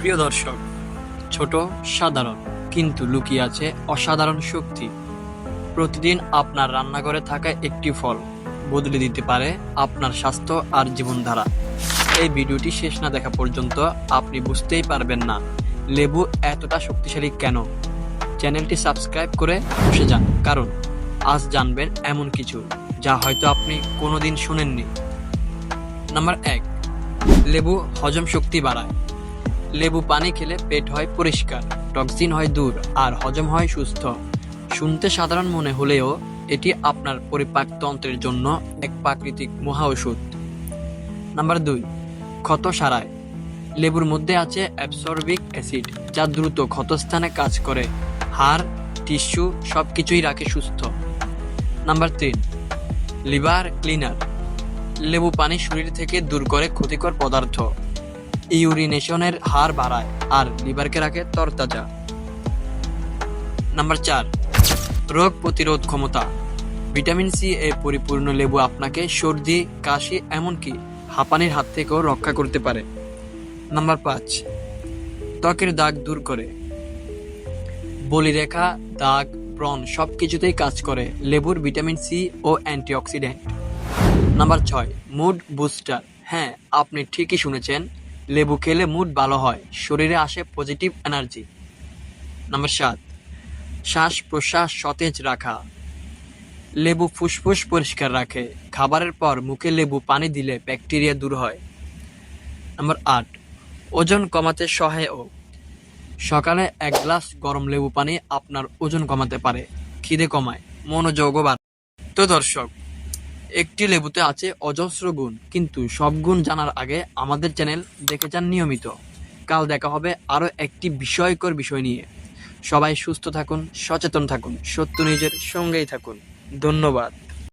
প্রিয় দর্শক, ছোট, সাধারণ, কিন্তু লুকিয়ে আছে অসাধারণ শক্তি। প্রতিদিন আপনার রান্নাঘরে থাকা একটি ফল বদলে দিতে পারে আপনার স্বাস্থ্য আর জীবনধারা। এই ভিডিওটি শেষ না দেখা পর্যন্ত আপনি বুঝতেই পারবেন না লেবু এতটা শক্তিশালী কেন? চ্যানেলটি সাবস্ক্রাইব করে বসে যান, কারণ আজ জানবেন এমন কিছু যা হয়তো আপনি কোনোদিন শুনেননি। নাম্বার এক, লেবু হজম শক্তি বাড়ায়। লেবু পানি খেলে পেট হয় পরিষ্কার, টক্সিন হয় দূর, আর হজম হয় সুস্থ। শুনতে সাধারণ মনে হলেও এটি আপনার পরিপাকতন্ত্রের জন্য এক প্রাকৃতিক মহা ওষুধ। নাম্বার দুই, ক্ষত সারায়। লেবুর মধ্যে আছে অ্যাবসর্বিক অ্যাসিড, যা দ্রুত ক্ষতস্থানে কাজ করে। হাড়, টিস্যু সব কিছুই রাখে সুস্থ। নাম্বার তিন, লিভার ক্লিনার। লেবু পানি শরীর থেকে দূর করে ক্ষতিকর পদার্থ। ইউরিনেশনের হার বাড়ায় আর লিভারকে রাখে তরতাজা। নাম্বার চার, রোগ প্রতিরোধ ক্ষমতা। ভিটামিন সি এ পরিপূর্ণ লেবু আপনাকে সর্দি, কাশি, এমনকি হাঁপানির হাত থেকেও রক্ষা করতে পারে। নাম্বার পাঁচ, ত্বকের দাগ দূর করে। বলিরেখা, দাগ, ব্রণ সব কিছুতেই কাজ করে লেবুর ভিটামিন সি ও অ্যান্টিঅক্সিডেন্ট। নাম্বার ছয়, মুড বুস্টার। হ্যাঁ আপনি ঠিকই শুনেছেন লেবু খেলে মুড ভালো হয়, শরীরে আসে পজিটিভ এনার্জি নাম্বার সাত, শ্বাস প্রশ্বাস সতেজ রাখা। লেবু ফুসফুস পরিষ্কার রাখে, খাবারের পর মুখে লেবু পানি দিলে ব্যাকটেরিয়া দূর হয়। নাম্বার আট, ওজন কমাতে সহায়ক। সকালে এক গ্লাস গরম লেবু পানি আপনার ওজন কমাতে পারে, খিদে কমায়, মনোযোগও বাড়ায় তো দর্শক একটি লেবুতে আছে অজস্র গুণ, কিন্তু সব গুণ জানার আগে আমাদের চ্যানেল দেখে যান নিয়মিত। কাল দেখা হবে আরও একটি বিষয়কর বিষয় নিয়ে। সবাই সুস্থ থাকুন, সচেতন থাকুন, সত্য নিজের সঙ্গেই থাকুন। ধন্যবাদ।